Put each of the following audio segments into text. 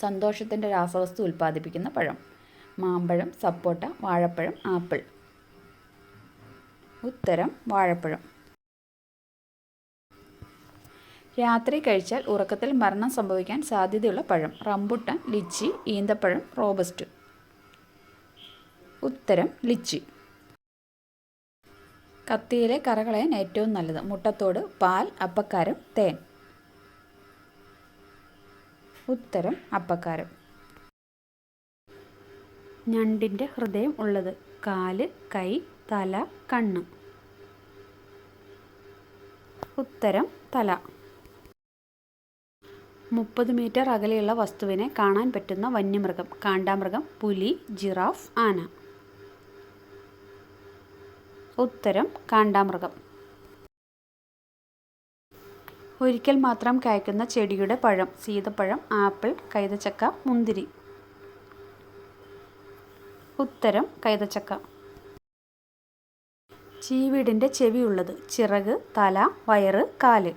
സന്തോഷത്തിന്റെ രാസവസ്തു ഉൽപ്പാദിപ്പിക്കുന്ന പഴം. മാമ്പഴം സപ്പോട്ട വാഴപ്പഴം ആപ്പിൾ. ഉത്തരം വാഴപ്പഴം. രാത്രി കഴിച്ചാൽ ഉറക്കത്തിൽ മരണം സംഭവിക്കാൻ സാധ്യതയുള്ള പഴം. റംബുട്ടാൻ ലിച്ചി ഈന്തപ്പഴം റോബസ്റ്റ്. ഉത്തരം ലിച്ചി. കത്തിയിലെ കറകളയാൻ ഏറ്റവും നല്ലത്. മുട്ടത്തോട് പാൽ അപ്പക്കാരം തേൻ. ഉത്തരം അപ്പക്കാരം. ഞണ്ടിന്റെ ഹൃദയം ഉള്ളത് കാൽ കൈ തല കണ്ണ്. ഉത്തരം തല. മുപ്പത് മീറ്റർ അകലെയുള്ള വസ്തുവിനെ കാണാൻ പറ്റുന്ന വന്യമൃഗം. കാണ്ടാമൃഗം പുലി ജിറാഫ് ആന. ഉത്തരം കാണ്ടാമൃഗം. ഒരിക്കൽ മാത്രം കായ്ക്കുന്ന ചെടിയുടെ പഴം സീതപ്പഴം ആപ്പിൾ കൈതച്ചക്ക മുന്തിരി. ഉത്തരം കൈതച്ചക്ക. ചീവീടിന്റെ ചെവിയുള്ളത് ചിറക് തല വയറ് കാൽ.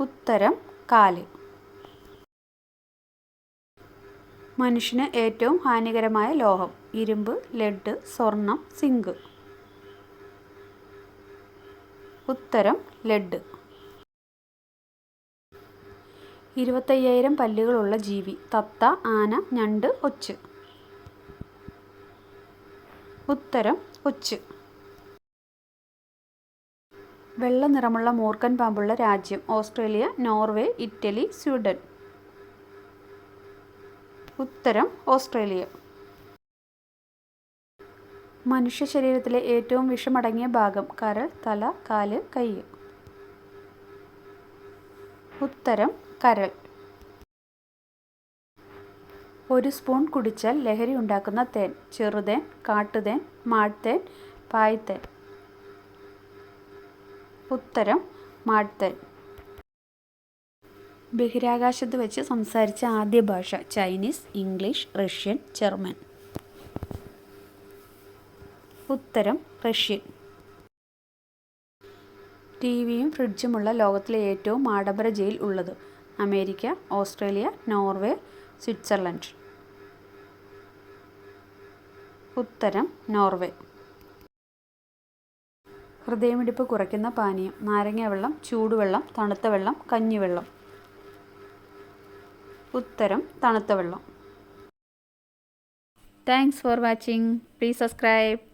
ഉത്തരം കാൽ. മനുഷ്യന് ഏറ്റവും ഹാനികരമായ ലോഹം ഇരുമ്പ് ലെഡ് സ്വർണം സിങ്ക്. ഉത്തരം ലെഡ്. ഇരുപത്തയ്യായിരം പല്ലുകളുള്ള ജീവി. തത്ത ആന ഞണ്ട് ഒച്ച്. ഉത്തരം ഒച്ച് വെള്ള നിറമുള്ള മൂർക്കൻ പാമ്പുള്ള രാജ്യം. Australia Norway Italy Sweden. ഉത്തരം ഓസ്ട്രേലിയ. മനുഷ്യ ശരീരത്തിലെ ഏറ്റവും വിഷമടങ്ങിയ ഭാഗം കരൾ തല കാൽ കൈ. ഉത്തരം കരൾ. ഒരു സ്പൂൺ കുടിച്ചാൽ ലഹരി ഉണ്ടാക്കുന്ന തേൻ ചെറുതേൻ കാട്ടുതേൻ മാഴ്ത്തേൻ പായ്ത്തേൻ ഉത്തരം മാഴ്ത്തേൻ ബഹിരാകാശത്ത് വെച്ച് സംസാരിച്ച ആദ്യ ഭാഷ ചൈനീസ് ഇംഗ്ലീഷ് റഷ്യൻ ജർമ്മൻ. ഉത്തരം റഷ്യൻ. ടി വിയും ഫ്രിഡ്ജുമുള്ള ലോകത്തിലെ ഏറ്റവും ആഡംബര ജയിൽ ഉള്ളത് അമേരിക്ക ഓസ്ട്രേലിയ നോർവേ സ്വിറ്റ്സർലൻഡ്. ഉത്തരം നോർവേ. ഹൃദയമിടിപ്പ് കുറയ്ക്കുന്ന പാനീയം നാരങ്ങ വെള്ളം ചൂടുവെള്ളം തണുത്ത വെള്ളം കഞ്ഞിവെള്ളം. ഉത്തരം തണുത്ത വെള്ളം. Thanks for watching please subscribe